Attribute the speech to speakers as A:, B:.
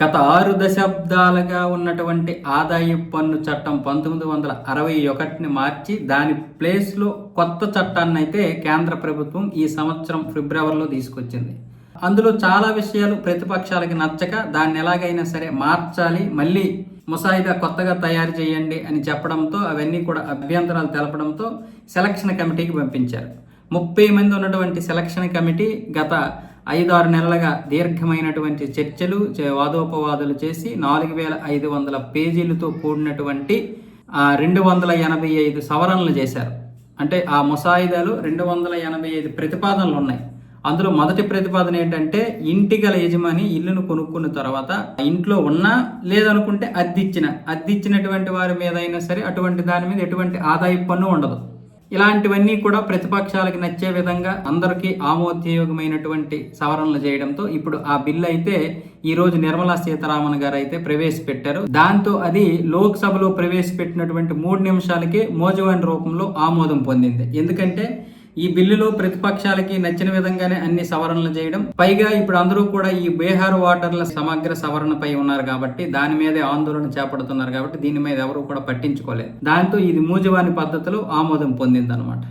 A: గత ఆరు దశాబ్దాలుగా ఉన్నటువంటి ఆదాయ పన్ను చట్టం పంతొమ్మిది వందల అరవై ఒకటిని మార్చి దాని ప్లేస్లో కొత్త చట్టాన్ని అయితే కేంద్ర ప్రభుత్వం ఈ సంవత్సరం ఫిబ్రవరిలో తీసుకొచ్చింది. అందులో చాలా విషయాలు ప్రతిపక్షాలకి నచ్చక దాన్ని ఎలాగైనా సరే మార్చాలి మళ్ళీ ముసాయిదా కొత్తగా తయారు చేయండి అని చెప్పడంతో అవన్నీ కూడా అభ్యంతరాలు తెలపడంతో సెలక్షన్ కమిటీకి పంపించారు. ముప్పై మంది ఉన్నటువంటి సెలక్షన్ కమిటీ గత ఐదు ఆరు నెలలుగా దీర్ఘమైనటువంటి చర్చలు చే- వాదోపవాదాలు చేసి నాలుగు వేల ఐదు వందల పేజీలతో కూడినటువంటి రెండు వందల ఎనభై ఐదు సవరణలు చేశారు. అంటే ఆ ముసాయిదాలు రెండు వందల ఎనభై ఐదు ప్రతిపాదనలు ఉన్నాయి. అందులో మొదటి ప్రతిపాదన ఏంటంటే ఇంటి గల యజమాని ఇల్లును కొనుక్కున్న తర్వాత ఇంట్లో ఉన్నా లేదనుకుంటే అద్దిచ్చిన అద్దిచ్చినటువంటి వారి మీద అయినా సరే అటువంటి దాని మీద ఎటువంటి ఆదాయ పన్ను ఉండదు. ఇలాంటివన్నీ కూడా ప్రతిపక్షాలకు నచ్చే విధంగా అందరికీ ఆమోదయోగమైనటువంటి సవరణలు చేయడంతో ఇప్పుడు ఆ బిల్ అయితే ఈ రోజు నిర్మలా సీతారామన్ గారు అయితే ప్రవేశపెట్టారు. దాంతో అది లోక్సభలో ప్రవేశపెట్టినటువంటి మూడు నిమిషాలకే మోజవాన్ రూపంలో ఆమోదం పొందింది. ఎందుకంటే ఈ బిల్లులో ప్రతిపక్షాలకి నచ్చిన విధంగానే అన్ని సవరణలు చేయడం. పైగా ఇప్పుడు అందరూ కూడా ఈ బీహార్ వాటర్ల సమగ్ర సవరణపై ఉన్నారు కాబట్టి దాని మీదే ఆందోళన చేపడుతున్నారు కాబట్టి దీని మీద ఎవరు కూడా పట్టించుకోలేదు. దాంతో ఇది మూజవాని పద్ధతిలో ఆమోదం పొందిందనమాట